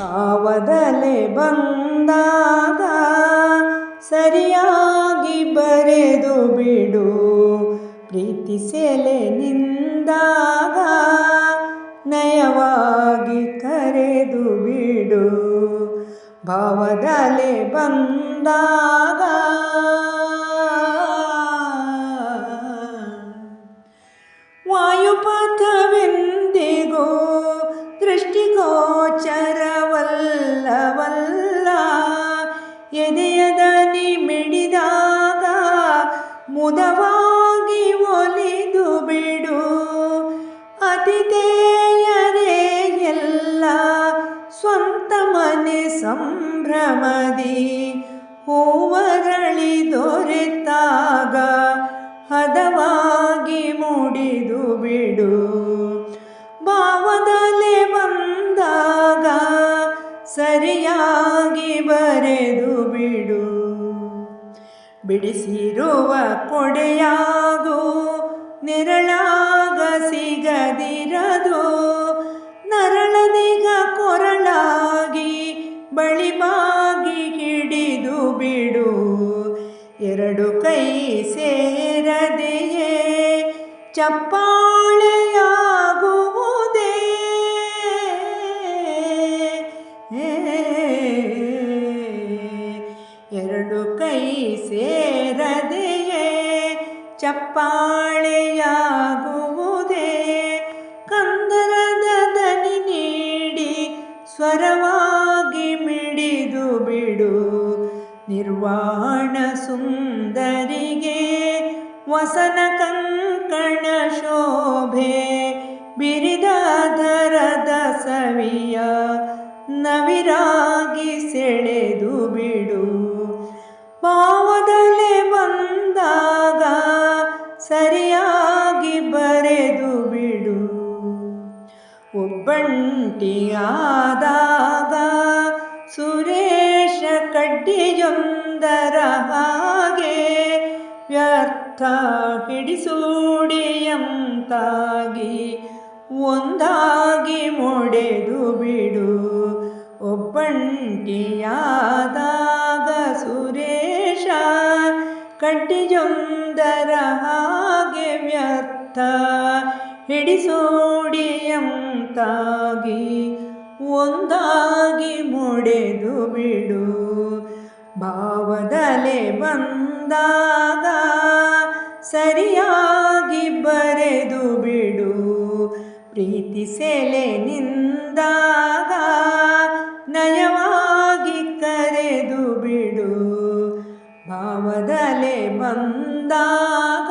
ಭಾವದಲೆ ಬಂದಾಗ ಸರಿಯಾಗಿ ಬರೆದು ಬಿಡು ಪ್ರೀತಿಸೆಲೆ ನಿಂದಾದ ನಯವಾಗಿ ಕರೆದು ಬಿಡು. ಭಾವದಲೆ ಬಂದಾಗ ವಾಯುಪಥವೆಂದಿಗೂ ದೃಷ್ಟಿಗೋಚರವಲ್ಲವಲ್ಲ ಎದೆಯದ ಮಿಡಿದಾಗ ಮುದವಾಗಿ ಒಲಿದು ಬಿಡು. ಅತಿಥೇಯರೇ, ಎಲ್ಲ ಸ್ವಂತ ಮನೆ ಸಂಭ್ರಮದಿ. ಹೂವರಳಿ ದೊರೆತಾಗ ಹದವಾಗಿ ಮುಡಿದು ಬಿಡು. ಭಾವದಲೆ ಬಂದಾಗ ಸರಿಯಾಗಿ ಬರೆದು ಬಿಡು. ಬಿಡಿಸಿರುವ ಕೊಡೆಯಾಗು ನೆರಳಾಗ ಸಿಗದಿರದು ನರಳನಿಗ ಕೊರಳಾಗಿ ಬಳಿಬಾಗಿ ಹಿಡಿದು ಬಿಡು. ಎರಡು ಕೈ ಸೇರದೆಯೇ ಚಪ್ಪಾಳೆಯಾಗುವುದೇ ಕೈ ಸೇರದೆಯೇ? ಚಪ್ಪಾಳೆಯಾಗುವುದೇ? ಕಂದರದ ದನಿ ನೀಡಿ ಸ್ವರವಾಗಿ ಮಿಡಿದು ಬಿಡು. ನಿರ್ವಾಣ ಸುಂದರಿಗೆ ವಸನ ಕಂಕಣ ಶೋಭೆ ಬಿರಿದಾಧರದ ಬರೆದು ಬಿಡು. ಒಬ್ಬಂಟಿಯಾದಾಗ ಸುರೇಶ ಕಡ್ಡಿಯೊಂದರ ಹಾಗೆ ವ್ಯರ್ಥ ಹಿಡಿಸೂಡಿಯಂತಾಗಿ ಒಂದಾಗಿ ಮೊಡೆದು ಬಿಡು. ಒಬ್ಬಂಟಿಯಾದಾಗ ಸುರೇಶ ಕಡ್ಡಿಯೊಂದರ ಹಾಗೆ ವ್ಯರ್ಥ ಹಿಡಿಸೋಡಿಯಂತಾಗಿ ಒಂದಾಗಿ ಮುಡೆದು ಬಿಡು. ಭಾವದಲೆ ಬಂದಾಗ ಸರಿಯಾಗಿ ಬರೆದು ಬಿಡು. ಪ್ರೀತಿ ಸೆಲೆ ನಿಂದಾಗ ನಯವಾಗಿ ಕರೆದು ಬಿಡು. ಭಾವದಲೆ ಬಂದಾಗ